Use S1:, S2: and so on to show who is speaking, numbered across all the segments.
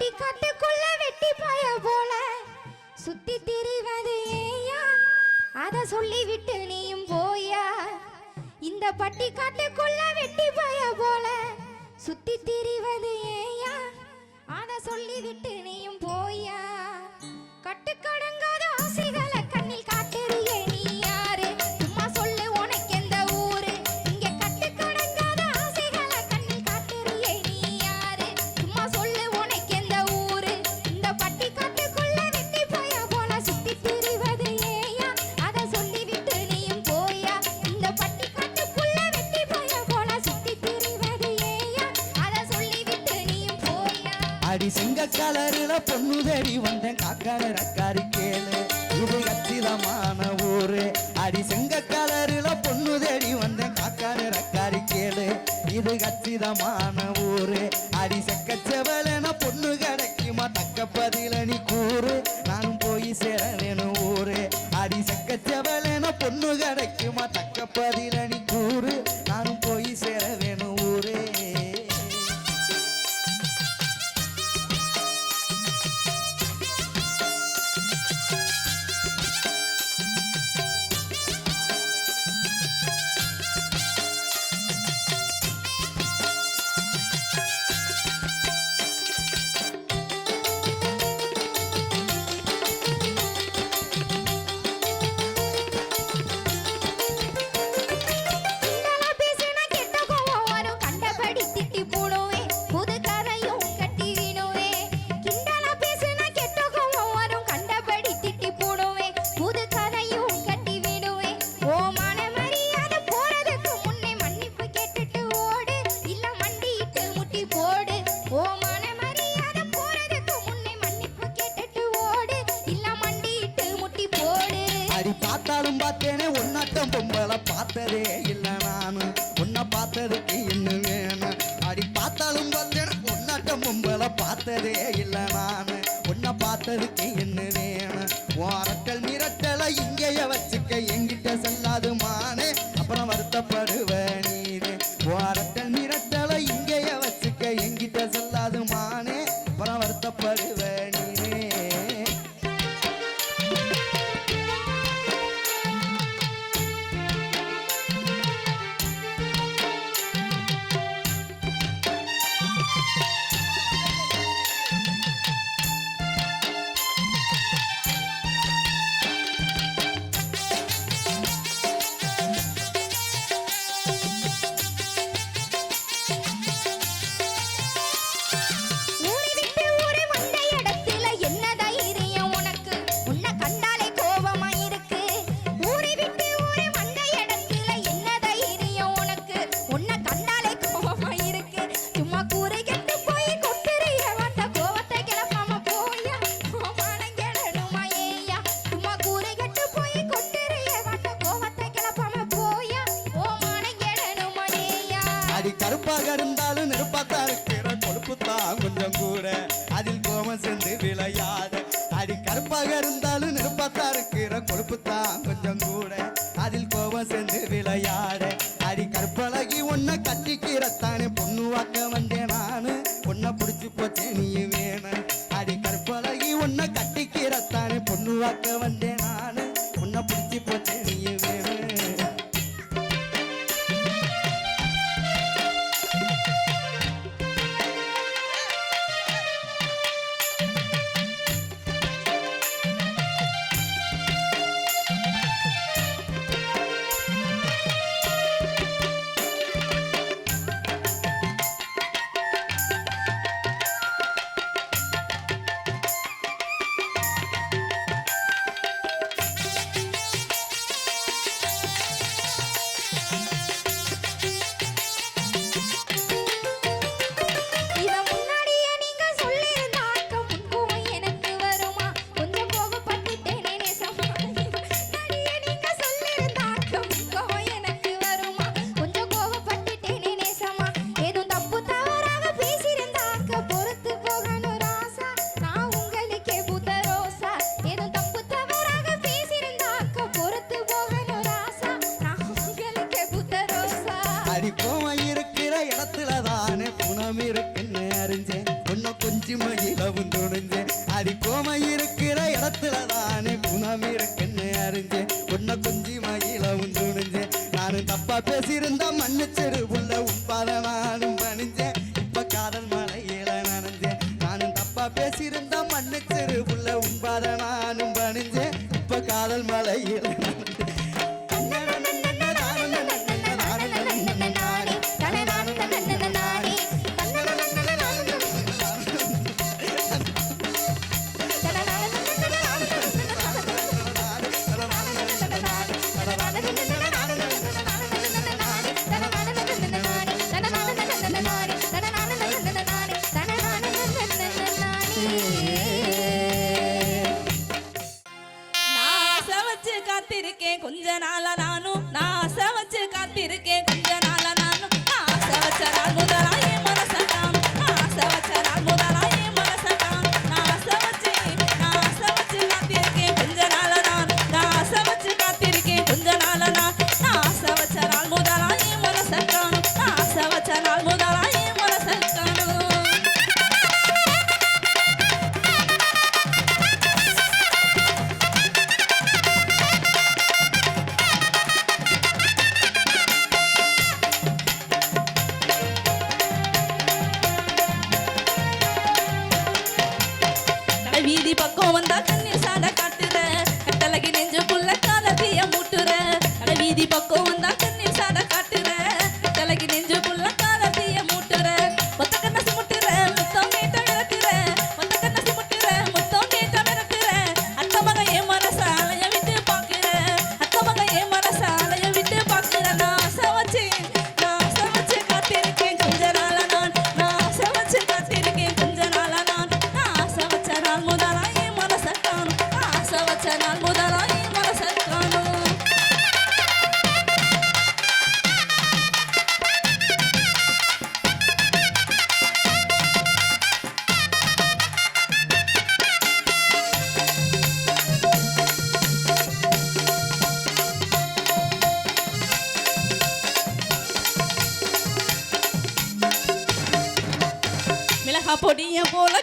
S1: வெட்டி காட்டுக்குள்ள வெட்டி பாய போல. சுத்தி திரிவது ஏயா? அத சொல்லிவிட்டு நீயும் போயா? இந்த பட்டி காட்டுக்குள்ள வெட்டி பாய போல. சுத்தி திரிவது ஏயா? அத சொல்லிவிட்டு நீயும் போயா? கட்டுக்கடங்காத
S2: அடி செங்க கலருல பொண்ணு தேடி வந்தேன். காக்கார காரி கேளு. இது கத்திதமான ஊரு. அடி செங்க கலருல பொண்ணு தேடி வந்தேன். காக்கார காரி கேளு. இது கத்திதமான ஊரு. அடி செக்க பொண்ணு கிடைக்குமா? தக்கப்பது பார்த்தாலும் பார்த்தேனே உன்னாட்டம் பொம்பளை பார்த்ததே. உன்னை கட்டிக்கிறத்தானே பொண்ணு வாக்க வந்தேன் நானு. உன்னை பிடிச்சி போச்சே நீ வேணும். அடி கற்பலகி உன்னை கட்டிக்கிறத்தானே பொண்ணு வாக்க வந்தேன் கொஞ்சி மயிலவும் துணிஞ்சேன். அது கோம இருக்கிற இடத்துல தானே குணம் இருக்குன்னு அறிஞ்சேன். உன்னை கொஞ்சி மயிலவும் துணிஞ்சேன். நானும் தப்பா பேசியிருந்தா மன்னிச்சிரு உள்ள உப்பாத நானும் பணிஞ்சேன் இப்ப காதல் மலையில நனைஞ்சேன். நானும் தப்பா பேசியிருந்தா மன்னிச்சிரு உள்ள உப்பாத நானும் பணிஞ்சேன் இப்ப காதல் மலையில
S3: பொடிய போல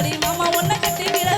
S3: அடி மாமா ஒன்ன கட்டி விட